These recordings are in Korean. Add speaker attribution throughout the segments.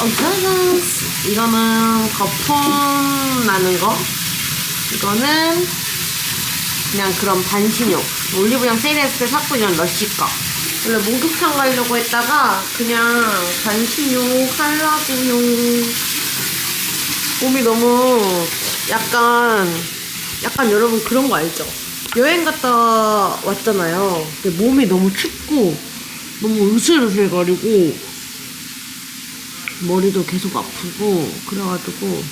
Speaker 1: 어, 짜잔. 이거는 거품 나는 거. 이거는 그냥 그런 반신욕. 올리브영 세일했을 때 샀고 이런 러쉬 거. 원래 목욕탕 가려고 했다가 그냥 반신욕 하려고요. 몸이 너무 약간 약간 여러분 그런 거 알죠? 여행 갔다 왔잖아요. 몸이 너무 춥고 너무 으슬으슬거리고 머리도 계속 아프고 그래가지고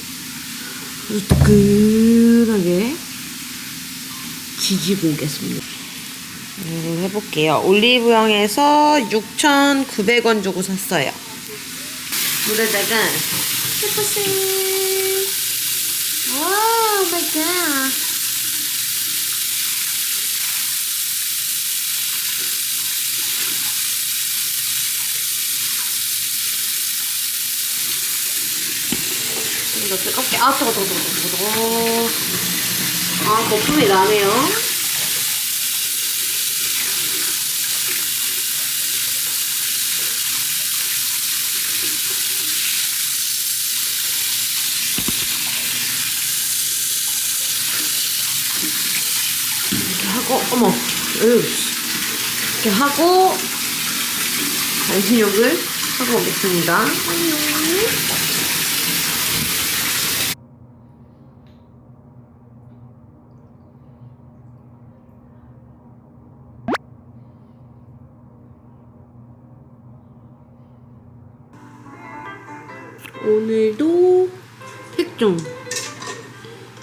Speaker 1: 아주 뜨끈하게 지지고 오겠습니다. 음, 해볼게요. 올리브영에서 6,900원 주고 샀어요. 물에다가 해보세요. 와, 마이 갓. 더 뜨겁게, 아, 뜨거, 뜨거, 뜨거, 뜨거, 뜨거. 아, 거품이 나네요. 이렇게 하고, 어머, 으 이렇게 하고, 반신욕을 하고 오겠습니다. 오늘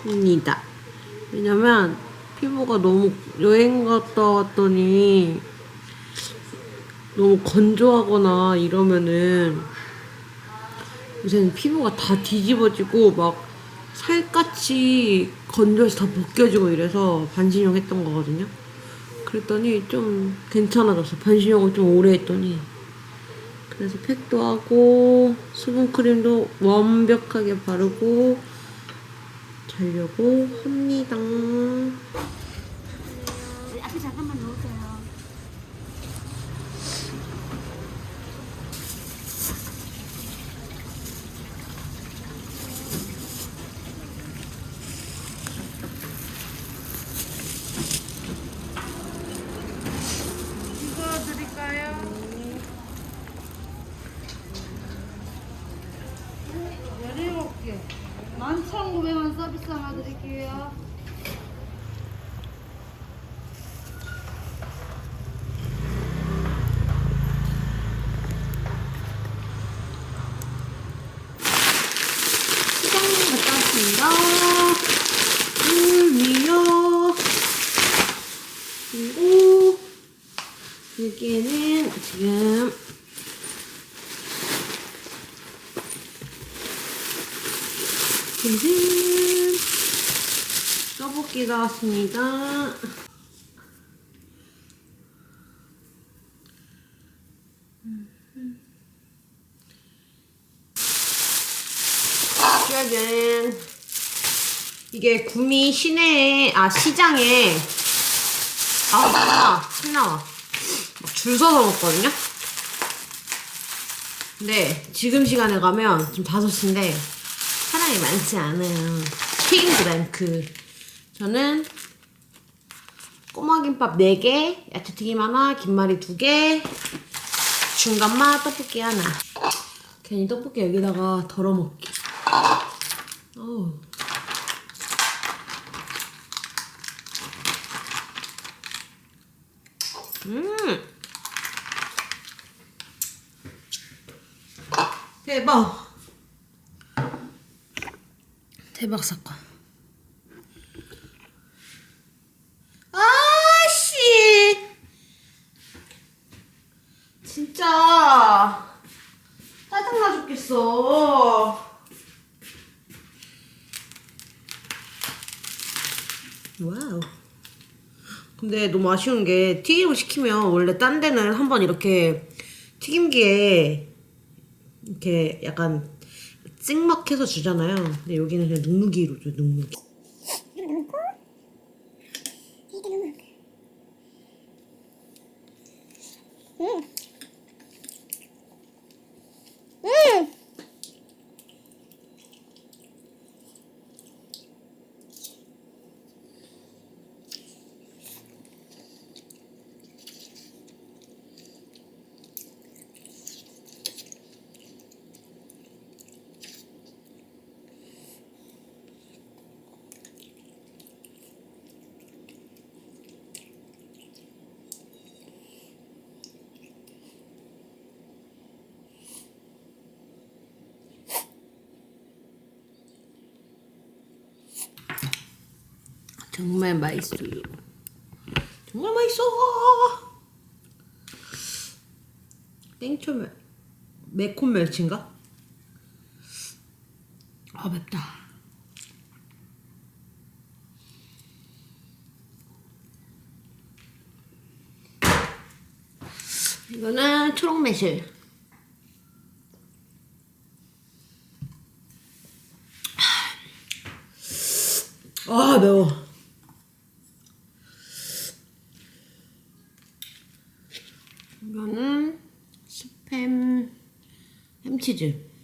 Speaker 1: 택종입니다. 왜냐면 피부가 너무 여행 갔다 왔더니 너무 건조하거나 이러면은 요새는 피부가 다 뒤집어지고 막 살갗이 건조해서 다 벗겨지고 이래서 반신욕 했던 거거든요. 그랬더니 좀 괜찮아졌어. 반신욕을 좀 오래 했더니. 그래서 팩도 하고 수분크림도 완벽하게 바르고 자려고 합니다.
Speaker 2: 앞에 잠깐만 놓을게요. 이거 드릴까요? 17개. 11,900원 서비스 하나 드릴게요.
Speaker 1: 시장 갔다 왔습니다. 물미요. 그리고 여기에는 지금 무슨 떡볶이 나왔습니다. 짜잔. 이게 구미 시내에, 아, 시장에, 아, 신나, 신나와. 줄 서서 먹거든요? 근데 지금 시간에 가면 지금 5시인데 사람이 많지 않아요. 튀김 브랭크. 저는 꼬마김밥 4개, 야채튀김 하나, 김말이 2개, 중간맛 떡볶이 하나. 괜히 떡볶이 여기다가 덜어먹기. 음. 대박. 대박 사건. 아씨. 진짜 짜증나 죽겠어. 와우. 근데 너무 아쉬운 게 튀김을 시키면 원래 딴 데는 한번 이렇게 튀김기에 이렇게 약간 찍먹해서 주잖아요. 근데 여기는 그냥 눅눅이로 줘, 눅눅이.
Speaker 2: 이렇게 넣고 이렇게 넣으면 돼. 음. 음.
Speaker 1: 정말 맛있어요. 정말 맛있어. 땡초 멸 매콤 멸치인가? 아 맵다. 이거는 초록 매실. 아 매워. geçici.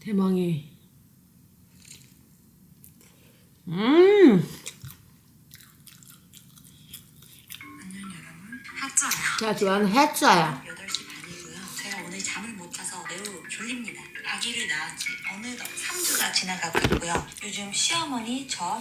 Speaker 1: 대망의. 음.
Speaker 3: 안녕 여러분 핫짜예요
Speaker 1: 제가 좋아하는 햇자야.
Speaker 3: 8시 반이고요 제가 오늘 잠을 못 자서 매우 졸립니다 아기를 낳았지 어느덧 3주가 지나가고 있고요 요즘 시어머니 저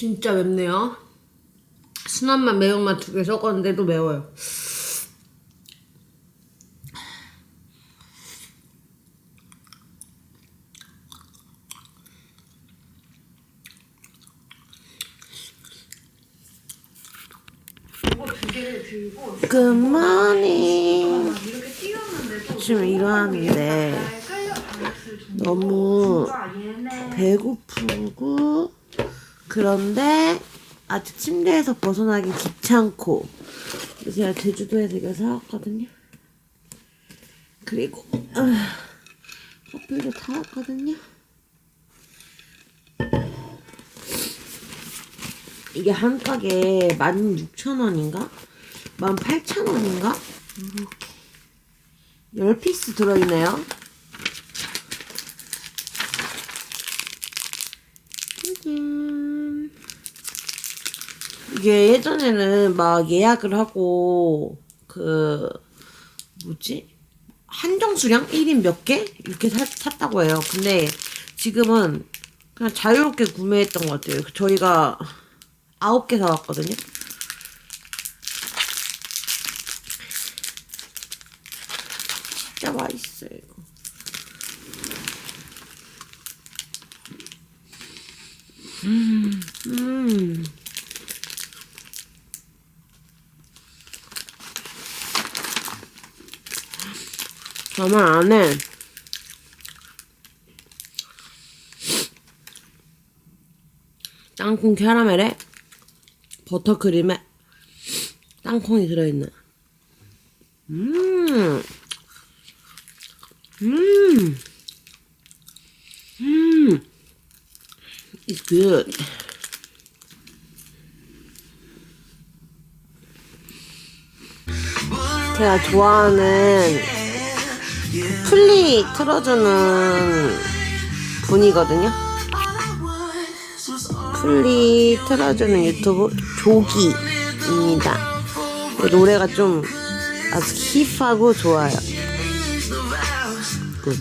Speaker 1: 진짜 맵네요. 순한 맛, 매운맛 두 개 섞었는데도 매워요. 굿모닝. 지금 일어났는데 너무 배고프고 그런데 아직 침대에서 벗어나기 귀찮고 제가 제주도에서 이거 사왔거든요. 그리고 아, 커피도 타왔거든요. 이게 한 가게에 16,000원인가? 18,000원인가? 이렇게 10피스 들어있네요. 이게 예전에는 막 예약을 하고 그 뭐지 한정 수량 1인 몇 개 이렇게 사, 샀다고 해요. 근데 지금은 그냥 자유롭게 구매했던 것 같아요. 저희가 아홉 개 사왔거든요. 진짜 맛있어요. 이거. 음. 정말 안에 땅콩 캐러멜에 버터크림에 땅콩이 들어있는 음, 음, 음, it's good. 제가 좋아하는 그 플리 틀어주는 분이거든요. 플리 틀어주는 유튜브 조기입니다. 노래가 좀 아주 힙하고 좋아요. 굿.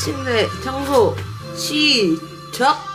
Speaker 1: 침대 청소 시작.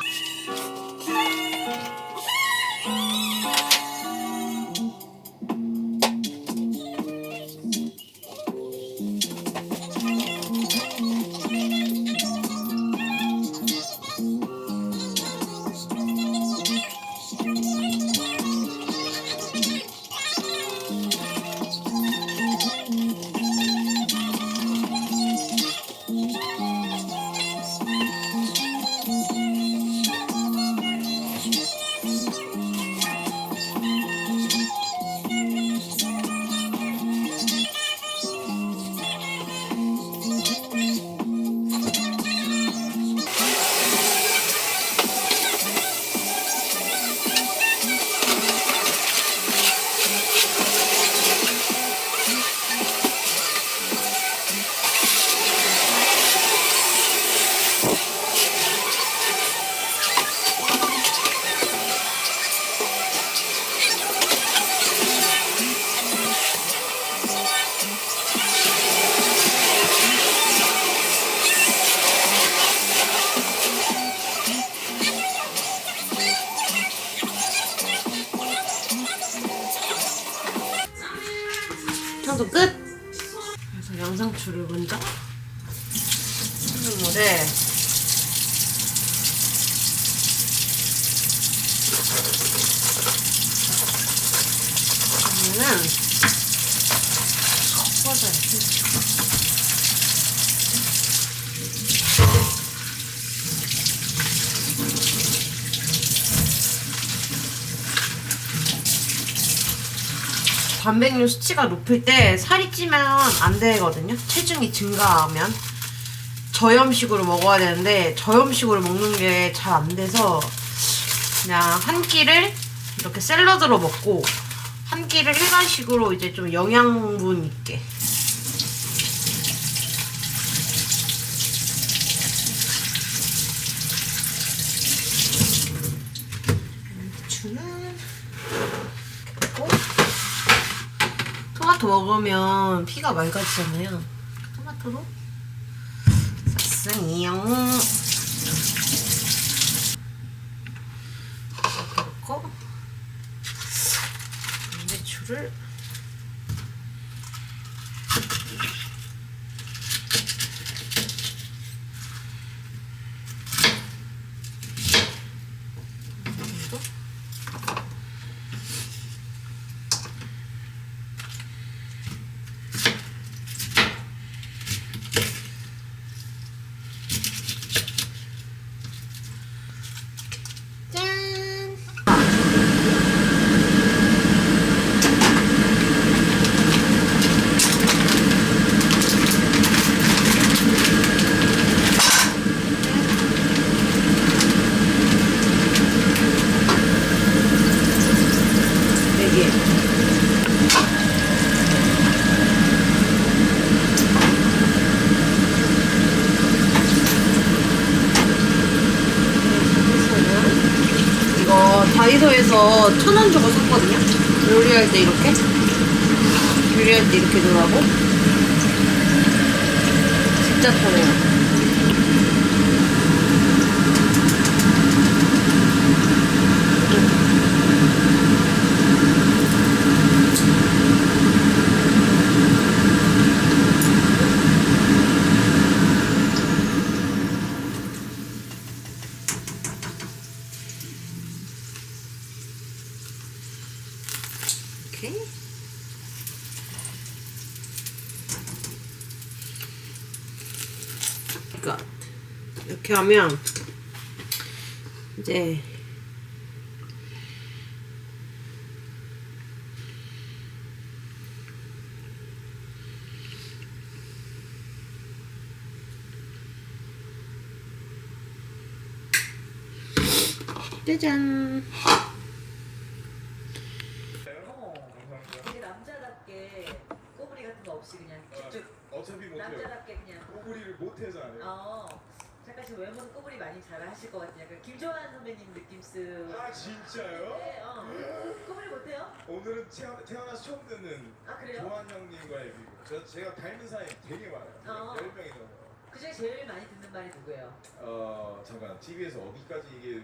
Speaker 1: 완성도 끝! 그래서 양상추를 먼저 끓는 물에 그러면은 섞어줘 단백질 수치가 높을 때 살이 찌면 안 되거든요. 체중이 증가하면. 저염식으로 먹어야 되는데 저염식으로 먹는 게 잘 안 돼서 그냥 한 끼를 이렇게 샐러드로 먹고 한 끼를 일반식으로 이제 좀 영양분 있게. 이렇게 먹고 토마토 먹으면 피가 맑아지잖아요. 토마토로 싹쓸이요. 이렇게 넣고 양배추를 정도? 짠! 네 개. 이거 다 이소에서 천원 주고 샀거든요. 요리할 때 이렇게. 요리할 때 이렇게 넣으라고. 진짜 편해요. 이렇게. 그러니까 이렇게 하면 이제 짜잔.
Speaker 4: 되게 남자답게 꼬부리 같은 거 없이 그냥 쭉쭉
Speaker 5: 어차피 못해요.
Speaker 4: 남자답게 그냥
Speaker 5: 꼬부리를 못해서 안 해요.
Speaker 4: 어 잠깐 지금 외모는 꼬부리 많이 잘 하실 것 같은 약간 김조한 선배님 느낌
Speaker 5: 쓱아 진짜요?
Speaker 4: 네, 어. 꼬부리 못해요?
Speaker 5: 오늘은 태어나, 태어나서 처음 듣는
Speaker 4: 아 그래요?
Speaker 5: 조한 형님과의 비교. 저 제가 닮은 사람이 되게 많아요.
Speaker 4: 어.
Speaker 5: 열 명이 넘어요.
Speaker 4: 그 중에 제일 많이 듣는 말이 누구예요?
Speaker 5: 어 잠깐 TV에서 어디까지 이게